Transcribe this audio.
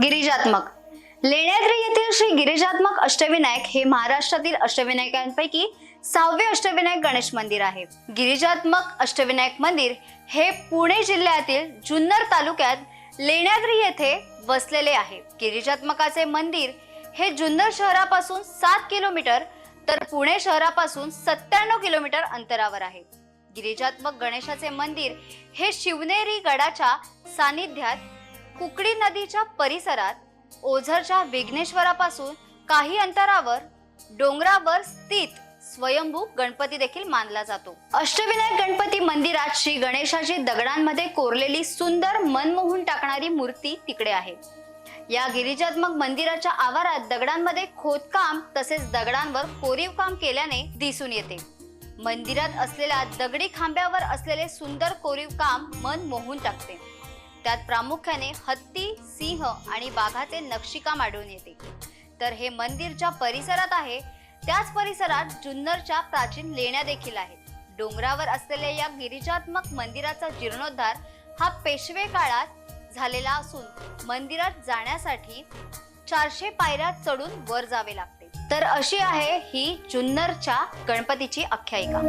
गिरिजात्मक. अष्टविनायक हे महाराष्ट्रातील अष्टविनायकांपैकी सहावे अष्टविनायक गणेश मंदिर आहे. गिरिजात्मक अष्टविनायक मंदिर हे पुणे जिल्ह्यातील जुन्नर तालुक्यात लेण्याद्री येथे वसलेले आहे. गिरिजात्मकाचे मंदिर हे जुन्नर शहरापासून सात किलोमीटर तर पुणे शहरापासून सत्त्याण्णव किलोमीटर अंतरावर आहे. गिरिजात्मक गणेशाचे मंदिर हे शिवनेरी गडाच्या सानिध्यात कुकडी नदीच्या परिसरात ओझरच्या विघ्नेश्वरापासून काही अंतरावर डोंगरावर स्थित स्वयंभू गणपती देखील मानला जातो. अष्टविनायक गणपती मंदिरात श्री गणेशाची दगडांमध्ये कोरलेली सुंदर मन मोहून टाकणारी मूर्ती तिकडे आहे. या गिरिजात्मक मंदिराच्या आवारात दगडांमध्ये खोदकाम तसेच दगडांवर कोरीव काम केल्याने दिसून येते. मंदिरात असलेल्या दगडी खांब्यावर असलेले सुंदर कोरीव काम मन मोहून टाकते. त्यात प्रामुख्याने हत्ती सिंह आणि बाघाचे नक्षीकाम आढळून येते. तर हे मंदिर ज्या परिसरात आहे त्याच परिसरात जुन्नरच्या प्राचीन लेण्या देखील आहेत. डोंगरावर असलेल्या या गिरिजात्मक मंदिराचा जीर्णोद्धार हा पेशवे काळात झालेला असून मंदिरात जाण्यासाठी चारशे पायऱ्या चढून वर जावे लागते. तर अशी आहे ही जुन्नरच्या गणपतीची आख्यायिका.